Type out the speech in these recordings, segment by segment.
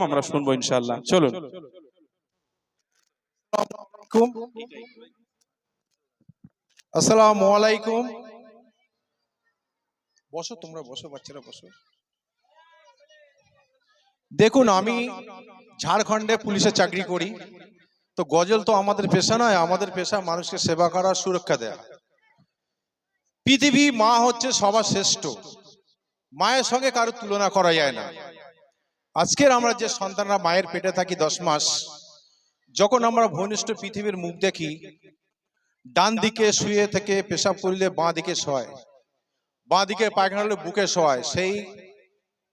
আমরা শুনব ইনশাআল্লাহ। চলুন। আসসালামু আলাইকুম। বসো, তোমরা বসো, বাচ্চারা বসো। দেখুন, আমি ঝাড়খণ্ডে পুলিশে চাকরি করি। তো গজল তো আমাদের পেশা নয়, আমাদের পেশা মানুষকে সেবা করা, সুরক্ষা দেয়া। পৃথিবী মা হচ্ছে সবার শ্রেষ্ঠ। মায়ের সঙ্গে কারও তুলনা করা যায় না। আজকের আমরা যে সন্তানরা মায়ের পেটে থাকি দশ মাস যখন আমরা ভূমিষ্ঠ পৃথিবীর মুখ দেখি ডান দিকে শুয়ে থেকে পেশাব করলে বাঁ দিকে শোয় বাঁ দিকে পায়খানা হলে বুকে শোয় সেই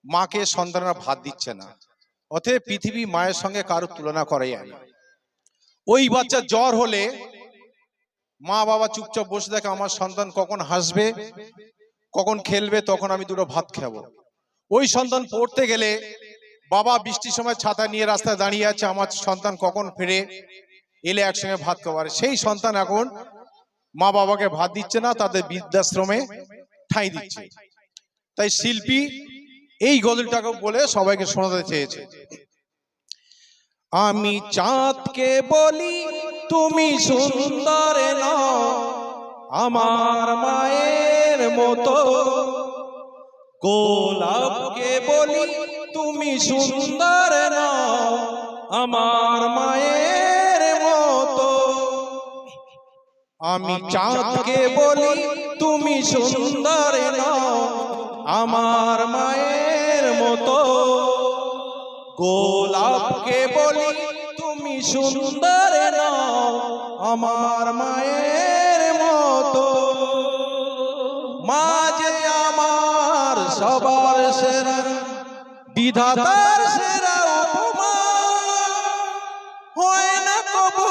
মাকে সন্তানরা ভাত দিচ্ছে না। অতএব পৃথিবী মায়ের সঙ্গে কারও তুলনা করা যায় ওই বাচ্চা জ্বর হলে মা বাবা চুপচাপ বসে থাকে আমার সন্তান কখন হাসবে কখন খেলবে তখন আমি দুটো ভাত খাব। ওই সন্তান পড়তে গেলে বাবা বৃষ্টির সময় ছাতা নিয়ে রাস্তায় দাঁড়িয়ে আছে, আমার সন্তান কখন ফেরে এলে একসঙ্গে ভাত খাবার। সেই সন্তান এখন মা বাবাকে ভাত দিচ্ছে না, তাদের বৃদ্ধাশ্রমে ঠাঁই দিচ্ছে। তাই শিল্পী এই গজলটাকে বলে সবাইকে শোনাতে চেয়েছে। আমি চাঁদকে বলি, তুমি সুন্দর আমার মায়ের মতো। গোলাপকে বলি তুমি সুন্দর নও, আমার মায়ের মতো। আমি চাঁদকে বলি, তুমি সুন্দর নও, আমার মায়ের মতো। গোলাপকে বলি, তুমি সুন্দর নও, আমার মায়ের মতো। মাঝে আমার সবার বিধাতার সেরা উপমা। হয় না কবু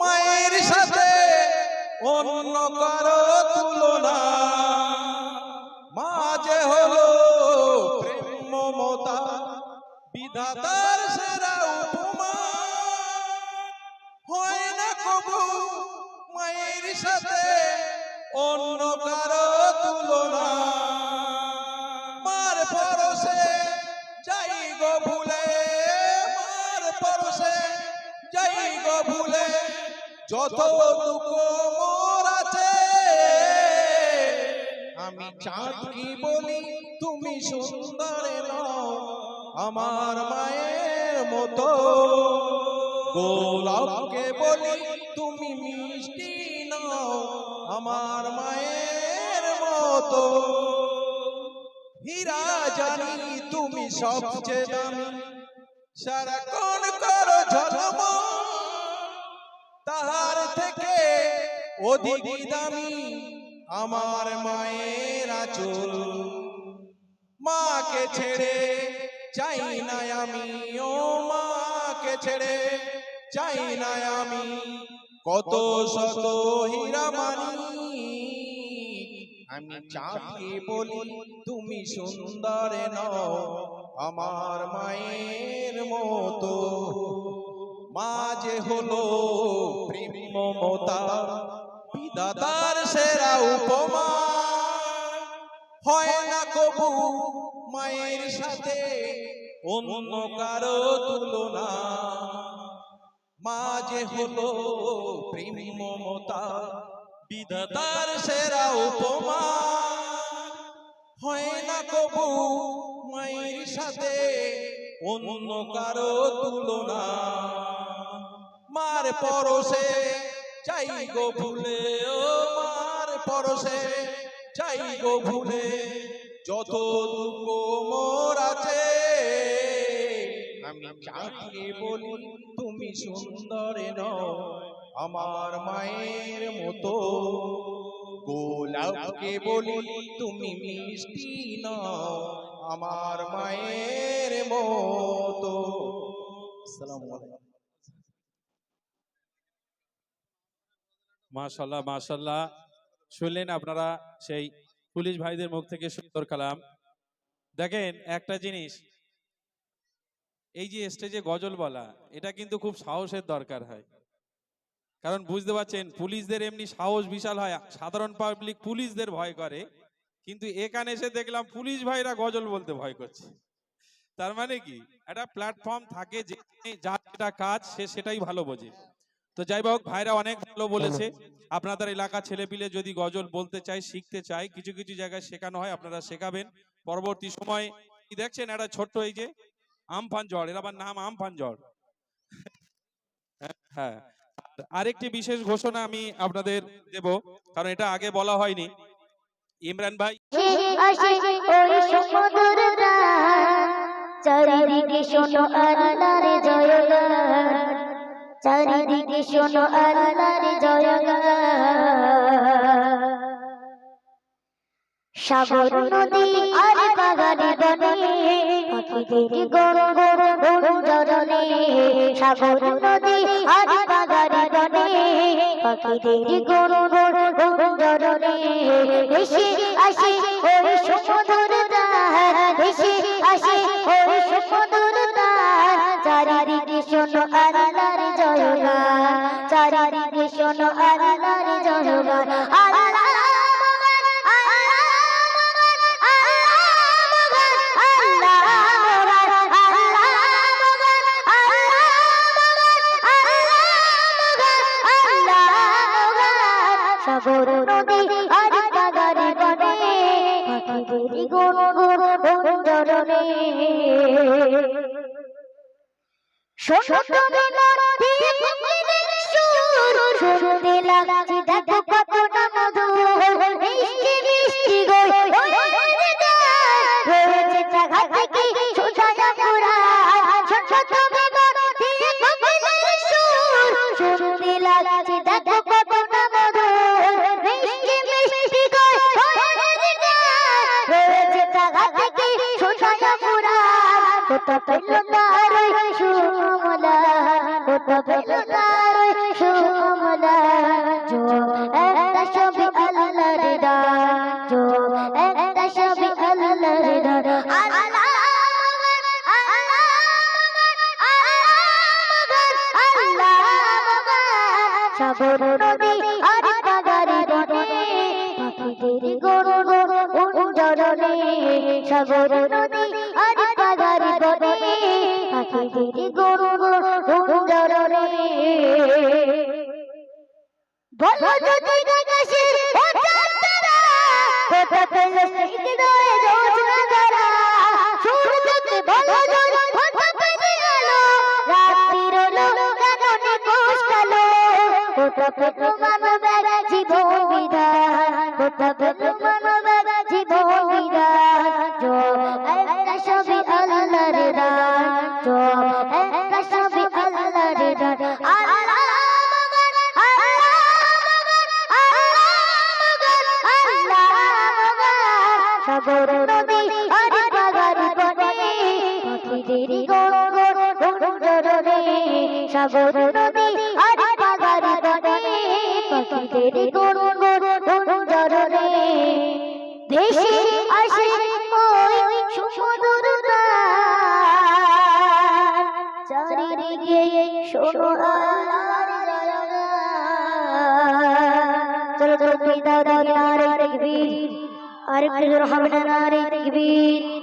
মায়ের সাথে অন্য কারও? গো ভুলে, মার পরশে, যাই গো ভুলে, যত দুঃখ মোর আছে। আমি চাঁদ কি বলি, তুমি সুন্দর আমার মায়ের মতো। গোলাপকে বলি, তুমি মিষ্টি নও, আমার মায়ের মতো। হীরা জানি তুমি সবচেয়ে দামি। সারাক্ষণ করো ঝলম তাহার থেকে অধিক দামি আমার মায়ের আচল। মাকে ছেড়ে চাই না আমি ও মাকে ছেড়ে চাই না আমি। কত শত হীরা মানি আমি চাঁদকে বলি তুমি সুন্দর নও। আমার মায়ের মতো মা যে হলো প্রেম মমতা বিদাতার সেরা উপমা। হয় না কবু মায়ের সাথে অন্য কারও তুলনা। মা যে হলো প্রেম মমতা বিধাতার সেরা উপমা হয় না কবু মায়ের সাথে অন্য কারও তুলনা। মার পরশে চাই গো ভুলে, ও মার পরশে চাই গো ভুলে, যত দুঃখ মোর আছে। আমি চাঁদকে বলি, তুমি সুন্দর নও আমার মায়ের মতো। গোলাপকে বলি, তুমি মিষ্টি নও আমার মায়ের মতো। আসসালামু আলাইকুম। মাশাল্লাহ মাশাল্লাহ। শুনলেন আপনারা সেই পুলিশ ভাইদের মুখ থেকে সুন্দর কালাম। দেখেন একটা জিনিস, এই যে স্টেজে গজল বলা, এটা কিন্তু খুব সাহসের দরকার হয়। কারণ বুঝতে পারছেন, পুলিশদের এমনি সাহস বিশাল হয়। সাধারণ পাবলিক পুলিশদের ভয় করে। কিন্তু এখানে এসে দেখলাম পুলিশ ভাইরা গজল বলতে ভয় করছে। তার মানে কি? একটা প্ল্যাটফর্ম থাকে যে যার যেটা কাজ সে সেটাই ভালো বোঝে। তো যাই হোক, ভাইরা অনেক ভালো বলেছে। আপনাদের এলাকা ছেলেপিলে যদি গজল বলতে চায়, শিখতে চায়, কিছু কিছু জায়গায় শেখানো হয়, আপনারা শেখাবেন। পরবর্তী সময় দেখছেন? একটা ছোট্ট এই যে আমফান ঝড়। এর আবার নাম আমফান ঝড়। হ্যাঁ আর আরেকটি বিশেষ ঘোষণা আমি আপনাদের দেব, কারণ এটা আগে বলা হয়নি। ইমরান ভাই। সাগর নদী আর বাগানে বনে গুঞ্জরনে সাগর নদী আর বাগানে পাখিদের গর গর গুঞ্জরনে ভেসে আসে ওই সমুদ্র তার ভেসে চারিদিকে শোনো আল্লাহর জয়গান চারিদিকে শোনো মন দিয়ে পাখিদের সুর শুনতে লাগছে দেখো কত তার সুমলা কত তার সুমলা। জো একটা ছবি আল্লাহর দান জো একটা ছবি আল্লাহর দান আল্লাহ সাগর নদী সাগর নদী দান আল্লাহ সাগর নদী আর বাগারি বনে পাখিদের গর। أرجو رحمة نارك بين